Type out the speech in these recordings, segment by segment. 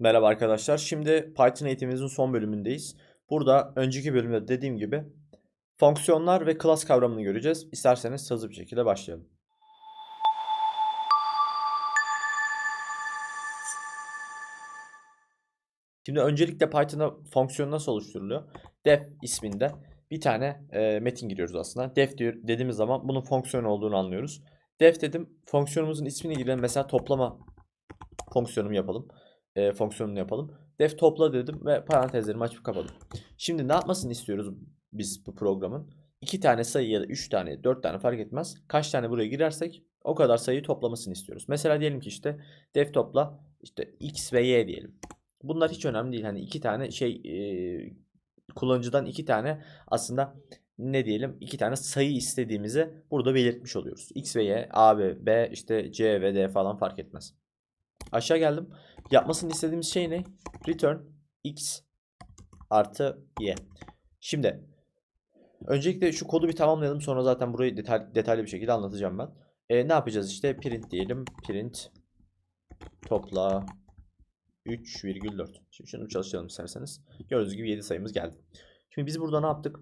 Merhaba arkadaşlar. Şimdi Python eğitimimizin son bölümündeyiz. Burada önceki bölümde dediğim gibi fonksiyonlar ve class kavramını göreceğiz. İsterseniz hızlı bir şekilde başlayalım. Şimdi öncelikle Python'da fonksiyon nasıl oluşturuluyor? Def isminde bir tane e, metin giriyoruz aslında. Def diyor, dediğimiz zaman bunun fonksiyon olduğunu anlıyoruz. Def dedim fonksiyonumuzun ismini girelim. Mesela toplama fonksiyonumu yapalım. E, fonksiyonunu yapalım. Def topla dedim ve parantezlerimi açıp kapadım. Şimdi ne yapmasını istiyoruz biz bu programın? 2 tane sayı ya da 3 tane, 4 tane fark etmez. Kaç tane buraya girersek o kadar sayıyı toplamasını istiyoruz. Mesela diyelim ki işte def topla işte x ve y diyelim. Bunlar hiç önemli değil. Hani iki tane şey e, kullanıcıdan iki tane aslında ne diyelim iki tane sayı istediğimizi burada belirtmiş oluyoruz. X ve Y, A ve B, işte C ve D falan fark etmez. Aşağı geldim. Yapmasını istediğimiz şey ne? Return X artı Y. Şimdi öncelikle şu kodu bir tamamlayalım. Sonra zaten burayı detay, detaylı bir şekilde anlatacağım ben. E, ne yapacağız işte? Print diyelim. Print topla 3,4. Şimdi şunu çalıştıralım isterseniz. Gördüğünüz gibi 7 sayımız geldi. Şimdi biz burada ne yaptık?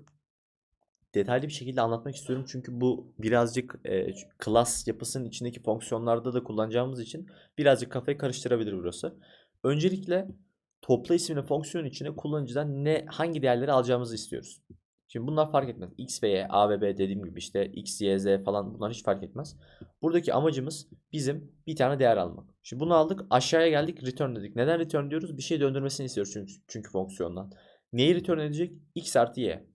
Detaylı bir şekilde anlatmak istiyorum. Çünkü bu birazcık e, class yapısının içindeki fonksiyonlarda da kullanacağımız için birazcık kafayı karıştırabilir burası. Öncelikle topla isimli fonksiyon içine kullanıcıdan ne hangi değerleri alacağımızı istiyoruz. Şimdi bunlar fark etmez. X ve Y, A ve B dediğim gibi işte X, Y, Z falan bunlar hiç fark etmez. Buradaki amacımız bizim bir tane değer almak. Şimdi bunu aldık aşağıya geldik return dedik. Neden return diyoruz? Bir şey döndürmesini istiyoruz çünkü, çünkü fonksiyondan. Neyi return edecek? X artı Y.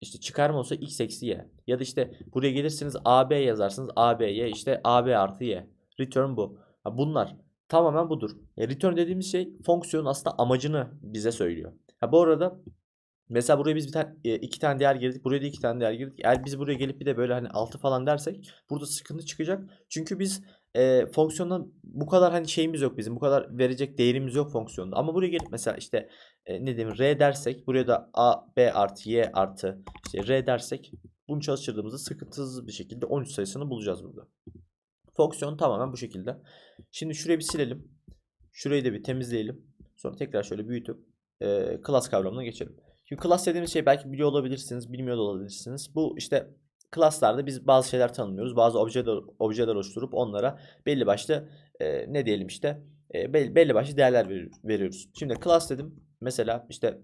İşte çıkarma olsa X eksi Y. Ya da işte buraya gelirsiniz AB yazarsınız AB'ye işte AB artı Y. Return bu. Bunlar tamamen budur. Ya return dediğimiz şey fonksiyonun aslında amacını bize söylüyor. Ha bu arada Mesela buraya biz bir tane e, iki tane değer girdik. Buraya da iki tane değer girdik. Eğer biz buraya gelip bir de böyle hani 6 falan dersek burada sıkıntı çıkacak. Çünkü biz e, fonksiyondan bu kadar hani şeyimiz yok bizim. Bu kadar verecek değerimiz yok fonksiyonda. Ama buraya gelip mesela işte e, ne diyeyim R dersek buraya da A, B artı Y artı işte R dersek bunu çalıştırdığımızda sıkıntısız bir şekilde 13 sayısını bulacağız burada. Fonksiyon tamamen bu şekilde. Şimdi şurayı bir silelim. Şurayı da bir temizleyelim. Sonra tekrar şöyle büyütüp e, class kavramına geçelim. Şimdi class dediğimiz şey belki biliyor olabilirsiniz, bilmiyor da olabilirsiniz. Bu işte class'larda biz bazı şeyler tanımlıyoruz. Bazı objeler, objeler oluşturup onlara belli başlı e, ne diyelim işte e, belli, belli başlı değerler ver, veriyoruz. Şimdi class dedim. Mesela işte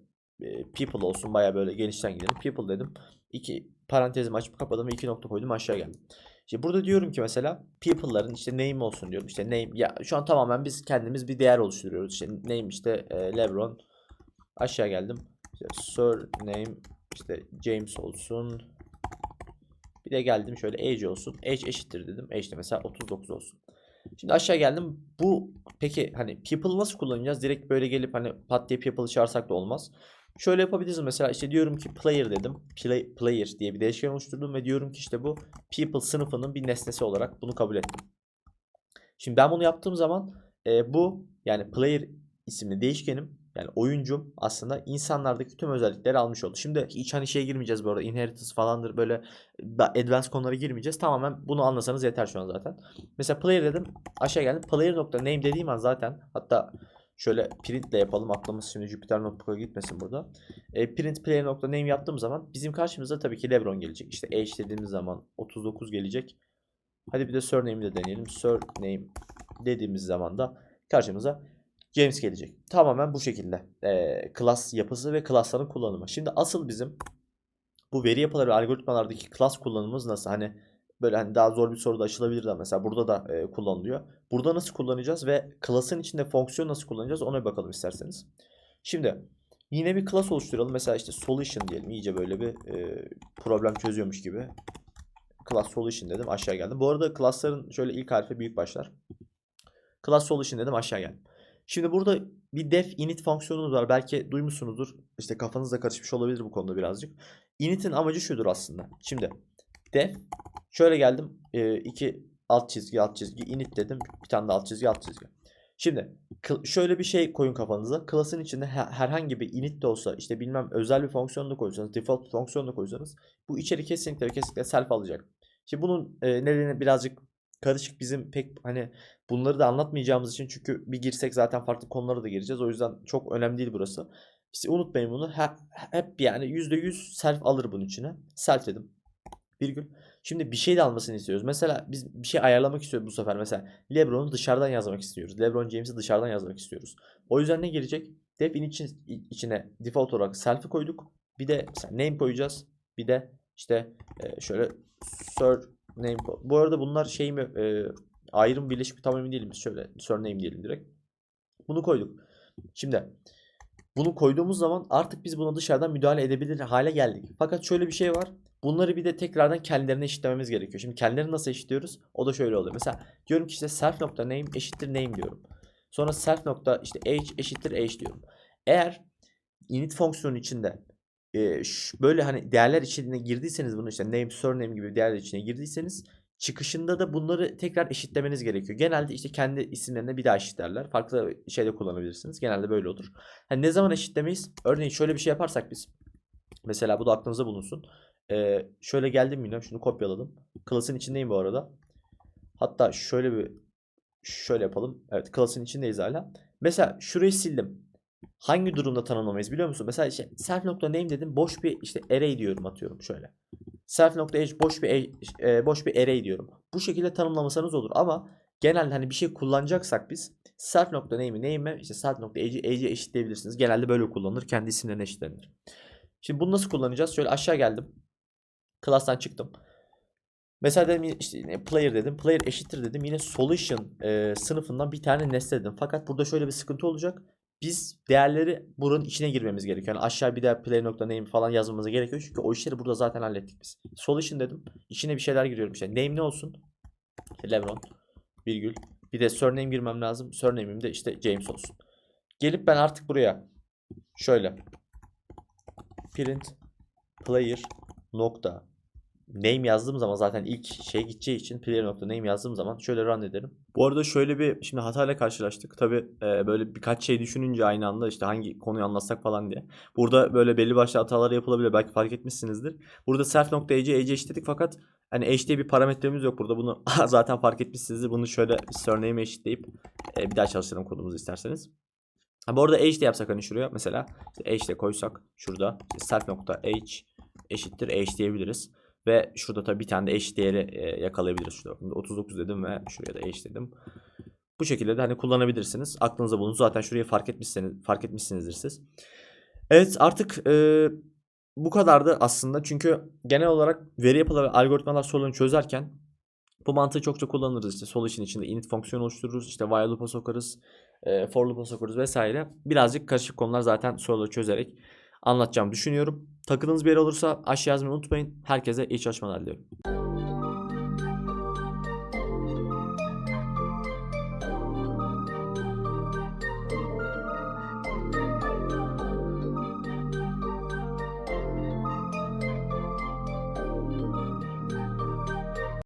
people olsun baya böyle genişten gidelim. People dedim. İki parantezimi açıp kapadım ve iki nokta koydum aşağı geldim. Şimdi burada diyorum ki mesela people'ların işte name olsun diyorum. İşte name ya şu an tamamen biz kendimiz bir değer oluşturuyoruz. İşte name işte Lebron aşağı geldim. İşte surname işte James olsun. Bir de geldim şöyle age olsun. Age eşittir dedim. Age de mesela 39 olsun. Şimdi aşağı geldim. Bu peki hani people nasıl kullanacağız? Direkt böyle gelip hani pat diye people'ı çağırsak da olmaz. Şöyle yapabiliriz mesela işte diyorum ki player dedim. Play, player diye bir değişken oluşturdum ve diyorum ki işte bu people sınıfının bir nesnesi olarak bunu kabul ettim. Şimdi ben bunu yaptığım zaman e, bu yani player isimli değişkenim yani oyuncum aslında insanlardaki tüm özellikleri almış oldu. Şimdi hiç hani şeye girmeyeceğiz bu arada. Inheritance falandır böyle advanced konulara girmeyeceğiz. Tamamen bunu anlasanız yeter şu an zaten. Mesela player dedim. Aşağı geldim. Player nokta name dediğim an zaten hatta şöyle print ile yapalım. Aklımız şimdi Jupyter Notebook'a gitmesin burada. E, print player nokta name yaptığım zaman bizim karşımıza tabii ki Lebron gelecek. İşte age dediğimiz zaman 39 gelecek. Hadi bir de surname'i de deneyelim. Surname dediğimiz zaman da karşımıza James gelecek. Tamamen bu şekilde. E, yapısı ve class'ların kullanımı. Şimdi asıl bizim bu veri yapıları ve algoritmalardaki class kullanımımız nasıl? Hani böyle hani daha zor bir soru da açılabilir de mesela burada da e, kullanılıyor. Burada nasıl kullanacağız ve class'ın içinde fonksiyon nasıl kullanacağız ona bir bakalım isterseniz. Şimdi yine bir class oluşturalım. Mesela işte solution diyelim. İyice böyle bir e, problem çözüyormuş gibi. Class solution dedim aşağı geldim. Bu arada class'ların şöyle ilk harfi büyük başlar. Class solution dedim aşağı geldim. Şimdi burada bir def init fonksiyonumuz var. Belki duymuşsunuzdur. İşte kafanızda karışmış olabilir bu konuda birazcık. Init'in amacı şudur aslında. Şimdi def şöyle geldim. E, iki alt çizgi alt çizgi init dedim. Bir tane de alt çizgi alt çizgi. Şimdi şöyle bir şey koyun kafanıza. Class'ın içinde herhangi bir init de olsa işte bilmem özel bir fonksiyon da koysanız, default fonksiyon da koysanız bu içeri kesinlikle kesinlikle self alacak. Şimdi bunun e, nedeni birazcık karışık bizim pek hani bunları da anlatmayacağımız için çünkü bir girsek zaten farklı konulara da gireceğiz. O yüzden çok önemli değil burası. İşte unutmayın bunu. Hep, hep yani %100 self alır bunun içine. Self dedim. Virgül. Şimdi bir şey de almasını istiyoruz. Mesela biz bir şey ayarlamak istiyoruz bu sefer. Mesela LeBron'u dışarıdan yazmak istiyoruz. LeBron James'i dışarıdan yazmak istiyoruz. O yüzden ne gelecek? Def'in için, içine default olarak self'i koyduk. Bir de mesela name koyacağız. Bir de işte şöyle surname ko- Bu arada bunlar şey mi e, ayrım birleşik tam emin değilim. Şöyle surname diyelim direkt. Bunu koyduk. Şimdi bunu koyduğumuz zaman artık biz buna dışarıdan müdahale edebilir hale geldik. Fakat şöyle bir şey var. Bunları bir de tekrardan kendilerine eşitlememiz gerekiyor. Şimdi kendilerini nasıl eşitliyoruz? O da şöyle oluyor. Mesela diyorum ki işte self name eşittir name diyorum. Sonra self nokta işte eşittir age diyorum. Eğer init fonksiyonu içinde e, böyle hani değerler içine girdiyseniz bunu işte name, surname gibi değerler içine girdiyseniz çıkışında da bunları tekrar eşitlemeniz gerekiyor. Genelde işte kendi isimlerine bir daha eşitlerler. Farklı şeyde kullanabilirsiniz. Genelde böyle olur. Hani ne zaman eşitlemeyiz? Örneğin şöyle bir şey yaparsak biz. Mesela bu da aklınızda bulunsun. Ee, şöyle geldim yine şunu kopyaladım. Class'ın içindeyim bu arada. Hatta şöyle bir şöyle yapalım. Evet class'ın içindeyiz hala. Mesela şurayı sildim. Hangi durumda tanımlamayız biliyor musun? Mesela işte self.name dedim. Boş bir işte array diyorum atıyorum şöyle. Self.age boş bir e, boş bir array diyorum. Bu şekilde tanımlamasanız olur ama genelde hani bir şey kullanacaksak biz self.name'i name'e işte self.age'i age'e eşitleyebilirsiniz. Genelde böyle kullanılır. Kendi isimlerine eşitlenir. Şimdi bunu nasıl kullanacağız? Şöyle aşağı geldim. Class'tan çıktım. Mesela dedim işte player dedim. Player eşittir dedim. Yine solution e, sınıfından bir tane nesne dedim. Fakat burada şöyle bir sıkıntı olacak. Biz değerleri buranın içine girmemiz gerekiyor. Yani aşağı bir daha player.name falan yazmamıza gerekiyor. Çünkü o işleri burada zaten hallettik biz. Solution dedim. İçine bir şeyler giriyorum işte. Name ne olsun? Lebron virgül. Bir de surname girmem lazım. Surname'im de işte James olsun. Gelip ben artık buraya şöyle print player nokta name yazdığım zaman zaten ilk şey gideceği için player nokta name yazdığım zaman şöyle run ederim. Bu arada şöyle bir şimdi hatayla karşılaştık. Tabi böyle birkaç şey düşününce aynı anda işte hangi konuyu anlatsak falan diye. Burada böyle belli başlı hatalar yapılabilir. Belki fark etmişsinizdir. Burada self nokta age eşitledik fakat hani age diye bir parametremiz yok burada. Bunu zaten fark etmişsinizdir. Bunu şöyle surname'e eşitleyip e, bir daha çalıştıralım kodumuzu isterseniz. Ha, bu arada age de yapsak hani şuraya mesela işte age de koysak şurada işte self nokta age eşittir age diyebiliriz. Ve şurada tabii bir tane de eş değeri e, yakalayabiliriz. Şurada bakın 39 dedim ve şuraya da eş dedim. Bu şekilde de hani kullanabilirsiniz. Aklınıza bulun. Zaten şurayı fark etmişsiniz, fark etmişsinizdir siz. Evet artık e, bu kadardı aslında. Çünkü genel olarak veri yapıları algoritmalar sorularını çözerken bu mantığı çokça kullanırız. İşte solution içinde init fonksiyonu oluştururuz. İşte while loop'a sokarız. E, for loop'a sokarız vesaire. Birazcık karışık konular zaten soruları çözerek anlatacağımı düşünüyorum. Takıldığınız bir yer olursa aşağı yazmayı unutmayın. Herkese iyi çalışmalar diliyorum.